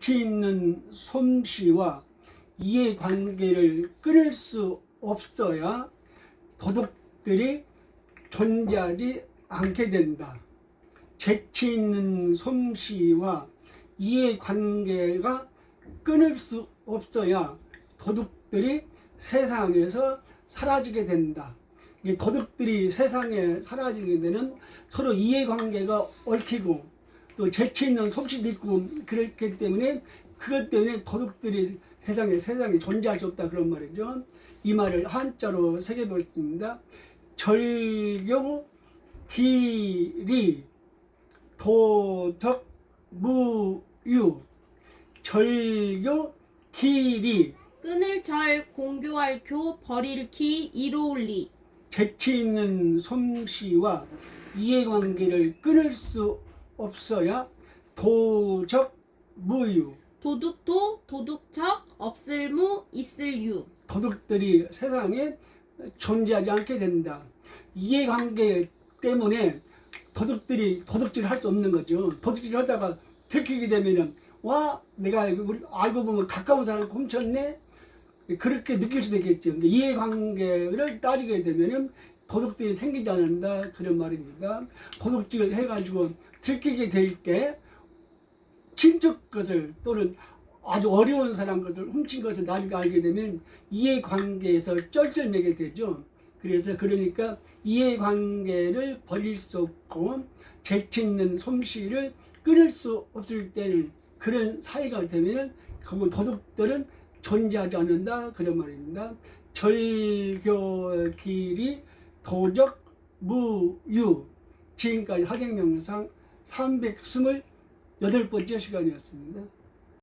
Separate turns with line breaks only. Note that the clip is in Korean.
재치 있는 솜씨와 이해관계를 끊을 수 없어야 도덕들이 존재하지 않게 된다. 재치 있는 솜씨와 이해관계가 끊을 수 없어야 도덕들이 세상에서 사라지게 된다. 이게 도덕들이 세상에 사라지게 되는 서로 이해관계가 얽히고 또 재치 있는 솜씨도 있고 그렇기 때문에 그것 때문에 도덕들이 세상에 세상에 존재할 수 없다 그런 말이죠. 이 말을 한자로 새겨보겠습니다. 절경 기리 도덕 무유 절교 기리
끊을 절 공교할 교 버릴 기 이로울리
재치 있는 솜씨와 이해관계를 끊을 수 없어야 도적 무유
도둑도 도둑적 없을 무 있을 유
도덕들이 세상에 존재하지 않게 된다. 이해관계 때문에 도덕들이 도덕질을 할 수 없는 거죠. 도덕질 하다가 들키게 되면은 와 내가 우리 알고 보면 가까운 사람 훔쳤네 그렇게 느낄 수도 있겠죠. 이해관계를 따지게 되면은 도덕들이 생기지 않는다 그런 말입니다. 도덕질을 해가지고 들키게 될 때 친척 것을 또는 아주 어려운 사람 것을 훔친 것을 나중에 알게 되면 이해관계에서 쩔쩔매게 되죠. 그래서 그러니까 이해관계를 버릴 수 없고 재치 있는 솜씨를 끊을 수 없을 때는 그런 사이가 되면 그건 도덕들은 존재하지 않는다 그런 말입니다. 절교길이 도적 무유 지금까지 하생명상 328번째 시간이었습니다.